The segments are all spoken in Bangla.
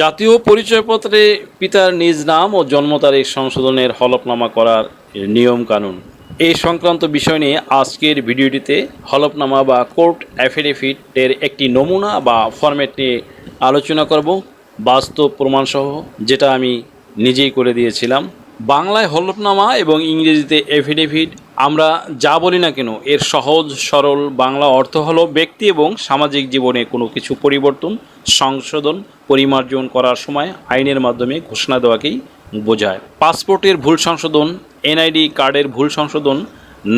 জাতীয় পরিচয়পত্রে পিতার নিজ নাম ও জন্ম তারিখ সংশোধনের হলফনামা করার নিয়ম কানুন। এই সংক্রান্ত বিষয় নিয়ে আজকের ভিডিওটিতে হলফনামা বা কোর্ট অ্যাফিডেভিটের একটি নমুনা বা ফরম্যাট নিয়ে আলোচনা করব। বাস্তব প্রমাণসহ যেটা আমি নিজেই করে দিয়েছিলাম। বাংলায় হলফনামা এবং ইংরেজিতে এফিডেভিট আমরা যা বলি না কেন, এর সহজ, সরল বাংলা অর্থ হলো ব্যক্তি এবং সামাজিক জীবনে কোনো কিছু পরিবর্তন, সংশোধন, পরিমার্জন করার সময় আইনের মাধ্যমে ঘোষণা দেওয়াকেই বোঝায়। পাসপোর্টের ভুল সংশোধন, এনআইডি কার্ডের ভুল সংশোধন,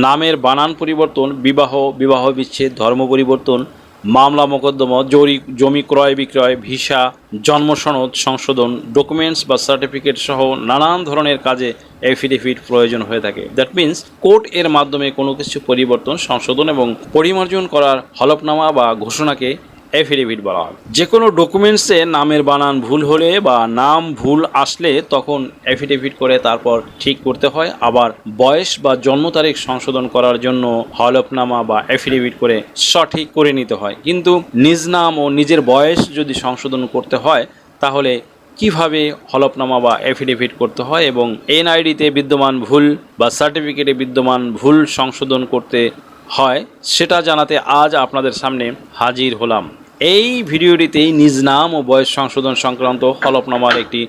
নামের বানান পরিবর্তন, বিবাহ বিবাহ বিচ্ছেদ, ধর্ম পরিবর্তন মামলা মোকদ্দমা, জরি, জমি ক্রয় বিক্রয়, ভিসা জন্ম সনদ সংশোধন ডকুমেন্টস বা সার্টিফিকেট সহ নানান ধরনের কাজে এফিডেভিট প্রয়োজন হয়ে থাকে। দ্যাট মিন্স কোর্ট এর মাধ্যমে কোনো কিছু পরিবর্তন, সংশোধন এবং পরিমার্জন করার হলফনামা বা ঘোষণাকে এফিডেভিট বলা হয় যে কোনো ডকুমেন্টসে নামের বানান ভুল হলে বা নাম ভুল আসলে তখন এফিডেভিট করে তারপর ঠিক করতে হয়। আবার বয়স বা জন্ম তারিখ সংশোধন করার জন্য হলফনামা বা এফিডেভিট করে সঠিক করে নিতে হয়। কিন্তু নিজ নাম ও নিজের বয়স যদি সংশোধন করতে হয়, তাহলে কীভাবে হলফনামা বা এফিডেভিট করতে হয় এবং এনআইডিতে বিদ্যমান ভুল বা সার্টিফিকেটে বিদ্যমান ভুল সংশোধন করতে হয়, সেটা জানাতে আজ আপনাদের সামনে হাজির হলাম। এই ভিডিওটিতেই নিজ নাম ও বয়স সংশোধন সংক্রান্ত হলফনামার একটি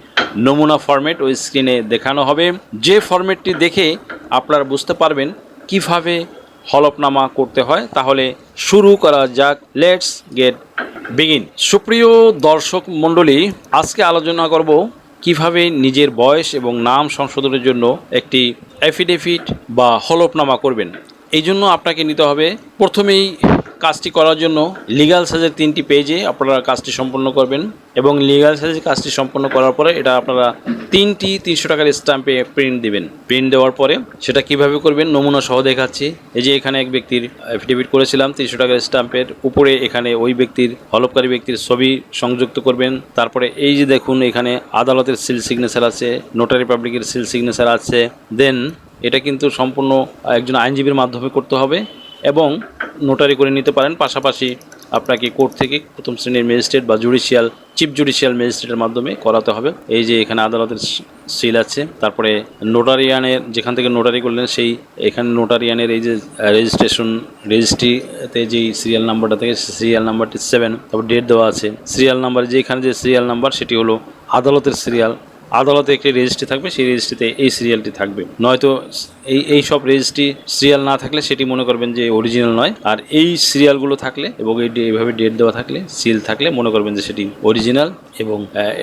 নমুনা ফরম্যাট ওই স্ক্রিনে দেখানো হবে। যে ফরম্যাটটি দেখে আপনারা বুঝতে পারবেন কীভাবে হলফনামা করতে হয়, তাহলে শুরু করা যাক। লেটস গেট বিগিন সুপ্রিয় দর্শক মণ্ডলী, আজকে আলোচনা করব কীভাবে নিজের বয়স এবং নাম সংশোধনের জন্য একটি অ্যাফিডেভিট বা হলফনামা করবেন। এই জন্য আপনাকে নিতে হবে প্রথমেই কাজটি করার জন্য লিগাল সাইজের তিনটি পেজে আপনারা কাজটি সম্পন্ন করবেন এবং লিগাল সাইজের কাজটি সম্পন্ন করার পরে এটা আপনারা তিনটি তিনশো টাকার স্ট্যাম্পে প্রিন্ট দিবেন। প্রিন্ট দেওয়ার পরে সেটা কীভাবে করবেন নমুনা সহ দেখাচ্ছি। এই যে এখানে এক ব্যক্তির অ্যাফিডেভিট করেছিলাম, তিনশো টাকার স্ট্যাম্পের উপরে এখানে ওই ব্যক্তির, হলফকারী ব্যক্তির ছবি সংযুক্ত করবেন। তারপরে এই যে দেখুন, এখানে আদালতের সিল সিগনেচার আছে নোটারি পাবলিকের সিল সিগনেচার আছে। দেন এটা কিন্তু সম্পূর্ণ একজন আইনজীবীর মাধ্যমে করতে হবে। এবং নোটারি করে নিতে পারেন। পাশাপাশি আপনাকে কোর্ট থেকে প্রথম শ্রেণির ম্যাজিস্ট্রেট বা জুডিশিয়াল চিফ জুডিশিয়াল ম্যাজিস্ট্রেটের মাধ্যমে করাতে হবে। এই যে এখানে আদালতের সিল আছে, তারপরে নোটারিয়ানের যেখান থেকে নোটারি করলেন, সেই এখানে নোটারিয়ানের এই যে রেজিস্ট্রেশন রেজিস্ট্রিতে যেই সিরিয়াল নাম্বারটা থেকে সিরিয়াল নাম্বারটি সেভেন তারপর ডেট দেওয়া আছে। সিরিয়াল নাম্বার যে এখানে যে সিরিয়াল নাম্বার সেটি হলো আদালতের সিরিয়াল আদালতে একটি রেজিস্ট্রি থাকবে, সেই রেজিস্ট্রিতে এই সিরিয়ালটি থাকবে। নয়তো এই এই সব রেজিস্ট্রি সিরিয়াল না থাকলে সেটি মনে করবেন যে অরিজিনাল নয়। আর এই সিরিয়ালগুলো থাকলে এবং এইভাবে ডেট দেওয়া থাকলে সিল থাকলে মনে করবেন যে সেটি অরিজিনাল এবং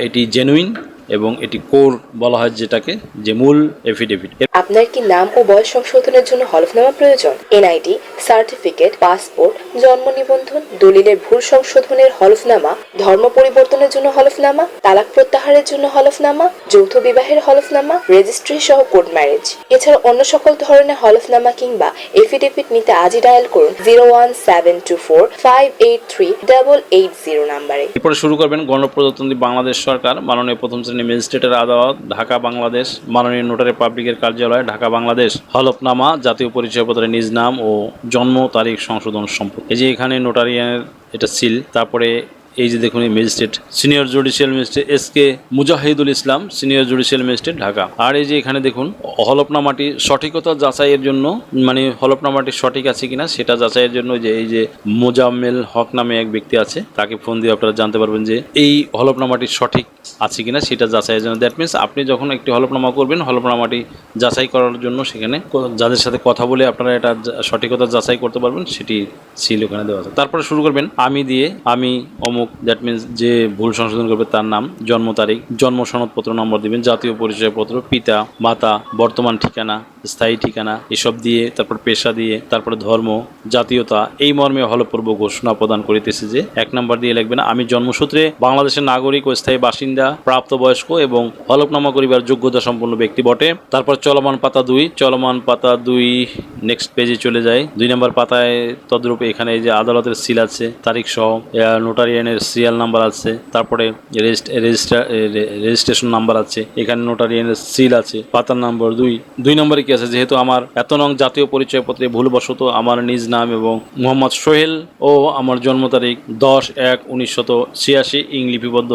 এটি জেনুইন এবং এটি কোর বলা হয় যেটাকে যে মূল এফিডেভিট আপনার কি নাম ও বয়স সংশোধনের জন্য হলফনামা প্রয়োজন? এনআইডি সার্টিফিকেট পাসপোর্ট জন্ম নিবন্ধন দলিলের ভুল সংশোধনের হলফনামা ধর্ম পরিবর্তনের জন্য হলফনামা তালাক প্রত্যাহারের জন্য হলফনামা যৌথ বিবাহের হলফনামা রেজিস্ট্রি সহ কোর্ট ম্যারেজ এছাড়া অন্য সকল ধরনের হলফনামা কিংবা এফিডেভিট নিতে আজই ডায়াল করুন zero one seven two four five eight three double eight zero নাম্বারে। এরপরে শুরু করবেন গণপ্রজাতন্ত্রী বাংলাদেশ সরকার মাননীয় প্রথম শ্রেণি ম্যাজিস্ট্রেটের আদালত, ঢাকা, বাংলাদেশ, মাননীয় নোটারি পাবলিকের কার্যালয়, ঢাকা, বাংলাদেশ, হলফনামা, জাতীয় পরিচয়পত্রের নিজ নাম ও জন্ম, তারিখ, সংশোধন সম্পর্কে। এই যে এখানে নোটারিয়ানের এটা সিল তারপরে এই যে দেখুন, এই magistrate senior judicial magistrate S K Mujahidul Islam senior judicial magistrate Dhaka আর এই যে এখানে দেখুন, হলফনামাটি সঠিকতা যাচাইয়ের জন্য মানে হলফনামাটি সঠিক আছে কিনা, সেটা যাচাইয়ের জন্য যে এই যে মোজাম্মেল হক নামে এক ব্যক্তি আছে, তাকে ফোন দিয়ে আপনারা জানতে পারবেন যে এই হলফনামাটি সঠিক আছে কিনা, সেটা যাচাইয়ের জন্য। দ্যাট মিনস আপনি যখন একটি হলফনামা করবেন, হলফনামাটি যাচাই করার জন্য সেখানে যাদের সাথে কথা বলে আপনারা এটা সঠিকতা যাচাই করতে পারবেন, সেটি সিল ওখানে দেওয়া আছে। তারপরে শুরু করবেন, আমি দিয়ে আমি অমুক দ্যাট মিনস যে ভুল সংশোধন করবে তার নাম, জন্ম তারিখ, জন্ম সনদপত্র, নম্বর দিবেন, জাতীয় পরিচয়পত্র, পিতা, মাতা, বর্তমান ঠিকানা, স্থায়ী ঠিকানা, এসব দিয়ে, তারপর পেশা দিয়ে, তারপরে ধর্ম, জাতীয়তা, এই মর্মে হলপূর্ব ঘোষণা প্রদান করিতেছে যে, এক নম্বর দিয়ে লিখবেন, আমি জন্মসূত্রে বাংলাদেশের নাগরিক ও স্থায়ী বাসিন্দা, প্রাপ্তবয়স্ক এবং হলফনামা করিবার যোগ্যতা সম্পন্ন ব্যক্তি বটে। তারপর চলমান পাতা দুই, চলমান পাতা দুই নেক্সট পেজে চলে যায়। দুই নম্বর পাতায় তদ্রূপ এখানে যে আদালতের সিল আছে, তারিখ সহ নোটারিয়ানের সিরিয়াল নাম্বার আছে, তারপরে রেজিস্টার রেজিস্ট্রেশন নাম্বার আছে, এখানে নোটারিয়ানের সিল আছে, পাতার নম্বর দুই। দুই নম্বরে কি আছে? যেহেতু আমার এত নং জাতীয় পরিচয়পত্রে ভুলবশত আমার নিজ নাম এবং মোহাম্মদ সোহেল ও আমার জন্ম তারিখ দশ এক উনিশশত ছিয়াশি ইং লিপিবদ্ধ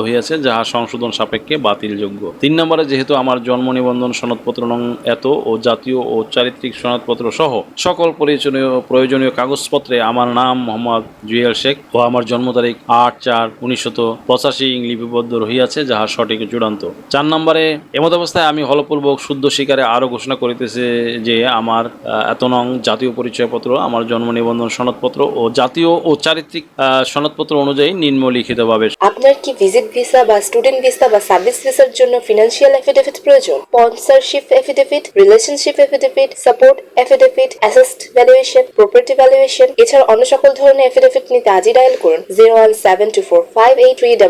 যাহা সংশোধন সাপেক্ষে বাতিলযোগ্য। তিন নম্বরে যেহেতু আমার জন্ম নিবন্ধন সনদপত্র নং এত ও জাতীয় ও চারিত্রিক সনদপত্র সহ সকল প্রয়োজনীয় প্রয়োজনীয় কাগজপত্রে আমার নাম মোহাম্মদ জুয়েল শেখ ও আমার জন্ম তারিখ আট চার উনিশশত পঁচাশি লিপিবদ্ধ রহিয়াছে, যাহা সঠিক চূড়ান্ত। চার নম্বরে, এমত অবস্থায় আমি হলপূর্বক শুদ্ধ স্বীকারে আরও ঘোষণা করিতেছে যে, আমার এত নং জাতীয় পরিচয়পত্র, আমার জন্ম নিবন্ধন সনদপত্র ও জাতীয় ও চারিত্রিক সনদপত্র অনুযায়ী নিম্নলিখিতভাবে। আপনার কি ভিজিট ভিসা বা স্টুডেন্ট ভিসা বা সার্ভিস ভিসার জন্য ফিনান্সিয়াল এফিডেভিট প্রয়োজন? Sponsorship affidavit relationship affidavit support affidavit asset valuation property valuation এছাড়া অন্য সকল ধরনের এফিডেভিট নিতে আজই ডায়াল করুন। Zero one seven four five eight eight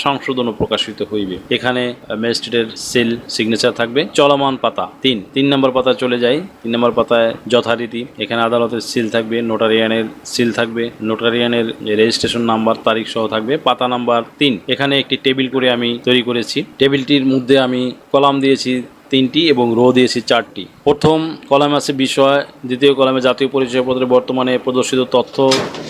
সংশোধনও প্রকাশিত হইবে। এখানে ম্যাজিস্ট্রেটের সিল সিগনেচার থাকবে। চলমান পাতা, তিন। তিন নম্বর পাতা চলে যায় তিন নম্বর পাতায় যথারীতি এখানে আদালতের সিল থাকবে নোটারিয়ানের সিল থাকবে নোটারিয়ানের রেজিস্ট্রেশন নাম্বার তারিখ সহ থাকবে। পাতা নাম্বার তিন। এখানে একটি টেবিল করে আমি তৈরি করেছি। টেবিলটির মধ্যে আমি কলাম দিয়েছি তিনটি এবং রো দিয়েছি চারটি। প্রথম কলামে আছে বিষয়, দ্বিতীয় কলামে জাতীয় পরিচয়পত্রে বর্তমানে প্রদর্শিত তথ্য,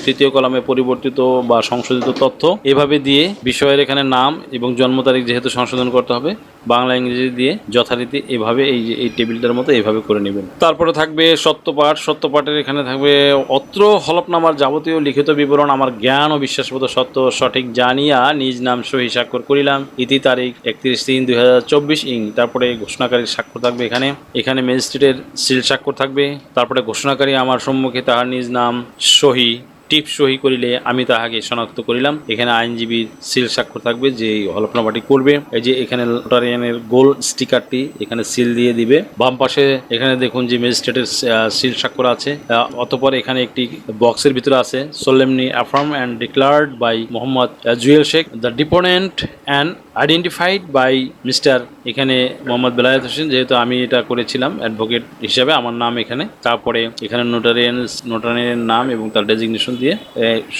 তৃতীয় কলামে পরিবর্তিত বা সংশোধিত তথ্য। এভাবে দিয়ে বিষয়ের এখানে নাম এবং জন্ম তারিখ যেহেতু সংশোধন করতে হবে, বাংলা, ইংরেজি দিয়ে যথারীতি এভাবে এই যে, এই টেবিলটার মতো এইভাবে করে নেবেন। তারপরে থাকবে সত্যপাঠ, সত্যপাঠের এখানে থাকবে অত্র হলফনামার যাবতীয় লিখিত বিবরণ, আমার জ্ঞান ও বিশ্বাসবোধ সত্য সঠিক জানিয়া নিজ নাম সহি স্বাক্ষর করিলাম। ইতি তারিখ একত্রিশ তিন দুই হাজার চব্বিশ ইং। তারপরে ঘোষণাকারীর স্বাক্ষর থাকবে এখানে। এখানে ম্যাজিস্ট্রেটের সিল স্বাক্ষর থাকবে। তারপরে ঘোষণাকারী আমার সম্মুখে তাহার নিজ নাম সহি, টিপ সহি করিলে আমি তাহাকে শনাক্ত করিলাম। এখানে আইনজীবীর সিল স্বাক্ষর থাকবে, যে হলফনামাটি করবে। এই যে এখানে নোটারিয়ানের গোল স্টিকারটি, এখানে সিল দিয়ে দিবে। বাম পাশে এখানে দেখুন যে ম্যাজিস্ট্রেটের সিল স্বাক্ষর আছে। অতঃপর এখানে একটি বক্সের ভিতরে আছে solemnly affirm and declared by Mohammad Jewel Sheikh the deponent and identified by mister এখানে মোহাম্মদ বেলায়েত হোসেন, যেহেতু আমি এটা করেছিলাম অ্যাডভোকেট হিসাবে, আমার নাম এখানে। তারপরে এখানে নোটারিয়ান নোটারিয়ানের নাম এবং তার ডেজিগনেশন দিয়ে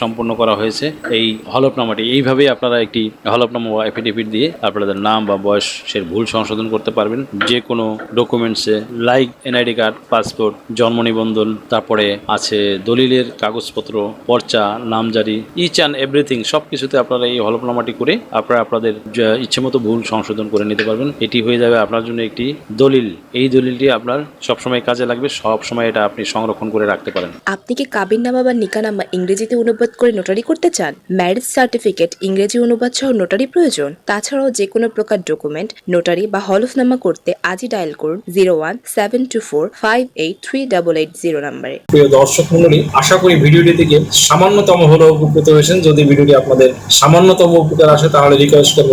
সম্পন্ন করা হয়েছে এই হলফনামাটি। এইভাবেই আপনারা একটি হলফনামা বা এফিডেভিট দিয়ে আপনাদের নাম বা বয়সের ভুল সংশোধন করতে পারবেন। যে কোনো ডকুমেন্টসে লাইক এনআইডি কার্ড পাসপোর্ট জন্ম নিবন্ধন, তারপরে আছে দলিলের কাগজপত্র, পর্চা নামজারি ইচ অ্যান্ড এভরিথিং সব কিছুতে আপনারা এই হলফনামাটি করে আপনারা আপনাদের ইচ্ছে মতো ভুল সংশোধন করে নিতে পারবেন। এটি হয়ে যাবে আপনার জন্য একটি দলিল। এই দলিলটি আপনার সবসময় কাজে লাগবে সব সময় এটা আপনি সংরক্ষণ করে রাখতে পারেন। আপনি কি কাবিননামা বা নিকানামা ইংরেজিতে অনুবাদ করে নোটারি করতে চান? ম্যারেজ সার্টিফিকেট ইংরেজি অনুবাদ সহ নোটারি প্রয়োজন। তাছাড়াও যে কোনো প্রকার ডকুমেন্ট নোটারি বা হলফনামা করতে আজই ডায়াল করুন zero one seven two four five eight three double eight zero নাম্বারে। প্রিয় দর্শক মন্ডলী আশা করি ভিডিওটি থেকে সামান্যতম হলেও উপকৃত হয়েছেন। যদি ভিডিওটি আপনাদের সামান্যতম উপকার আসে তাহলে রিকোয়েস্ট করব